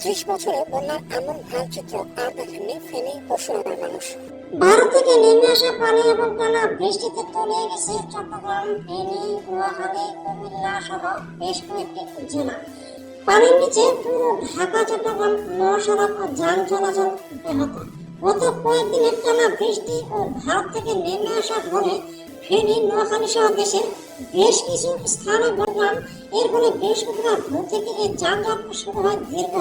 ত্রিশ বছরে বন্যার এমন চিত্র আর দেখেননি ফেনী পশুরামের মানুষ। ভারত থেকে নেমে আসা পানি এবং টানা বৃষ্টিতে তলিয়ে গেছে চট্টগ্রাম, ফেনী, গুয়াহাটি, কুমিল্লা সহ বেশ কয়েকটি জেলা। পানির নিচে পুরো ঢাকা, চট্টগ্রাম, মহাসড়ক ও যান চলাচল ব্যাহত। গত কয়েকদিনের টানা বৃষ্টি ও ভারত থেকে নেমে আসা ফলে ফেনী নোয়াখালী সহ দেশের বেশ কিছু স্থানে বললাম এর ফলে বৃহস্পতিবার ভোর থেকে এই যানজট শুরু হয় দীর্ঘ।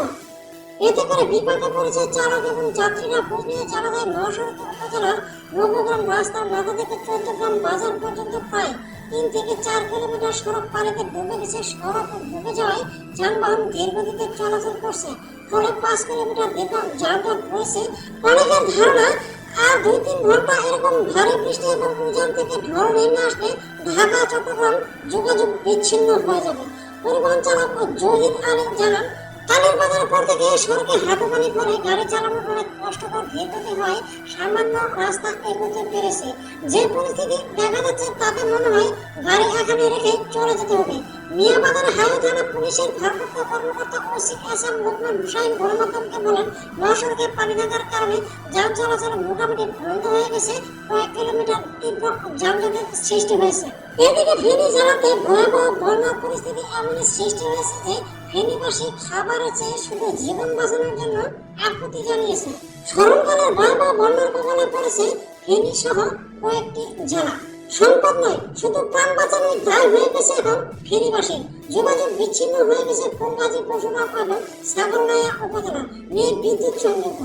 এতে করে বিপাকে পড়েছে চালক এবং যাত্রীরা। বুঝিয়ে চালা যায় মহাসড়ক উপজেলার নবগ্রাম রাস্তার মাথা থেকে চৌদ্দগ্রাম বাজার পর্যন্ত প্রায় তিন থেকে চার কিলোমিটার সড়ক পানিতে ডুবে গেছে। সড়ক ডুবে যাওয়ায় যানবাহন ধীরগতিতে চলাচল করছে। ফলে পাঁচ কিলোমিটার দীর্ঘ যানজট হয়েছে অনেকের ধারণা আর দুই তিন ঘণ্টা এরকম ভারী বৃষ্টি এবং উজান থেকে ঢল নেমে আসলে ঢাকা, চট্টগ্রাম যোগাযোগ বিচ্ছিন্ন হয়ে যাবে। পরিবহন চালক জহির আলী জানান কালের বাজারে পড়তে গিয়ে সড়কে হাঁটু পানি করে গাড়ি চালানোর অনেক কষ্টকর ধীরগতি হয়, সামান্য রাস্তা এগোতে পেরেছে। যে পরিস্থিতি দেখা যাচ্ছে তাতে মনে হয় গাড়ি এখানে রেখে চলে যেতে হবে। মিয়াবাজার হাইওয়ে থানা পুলিশের ভারপ্রাপ্ত কর্মকর্তা OC S M Lokman Hossain গণমাধ্যমকে বলেন মহাসড়কে পানি থাকার কারণে যান চলাচল মোটামুটি বন্ধ হয়ে গেছে। কয়েক কিলোমিটার তীব্র যানজটের সৃষ্টি হয়েছে। এদিকে ফেনী জেলাতে ভয়াবহ বন্যার পরিস্থিতি এমন সৃষ্টি হয়েছে যে ফেনীবাসী খাবারের চেয়ে শুধু জীবন বাঁচানোর জন্য আকুতি জানিয়েছে। স্মরণকালের ভয়াবহ বন্যার কবলে পড়েছে ফেনী সহ কয়েকটি জেলা। সম্পদ নয় শুধু প্রাণ বাঁচানোর দায় হয়ে গেছে এখন বসে। যোগাযোগ বিচ্ছিন্ন হয়ে গেছে ফুলগাজী পশুরাম এবং সাগরনায়া উপজেলা নিয়ে বিদ্যুৎ সংযোগ।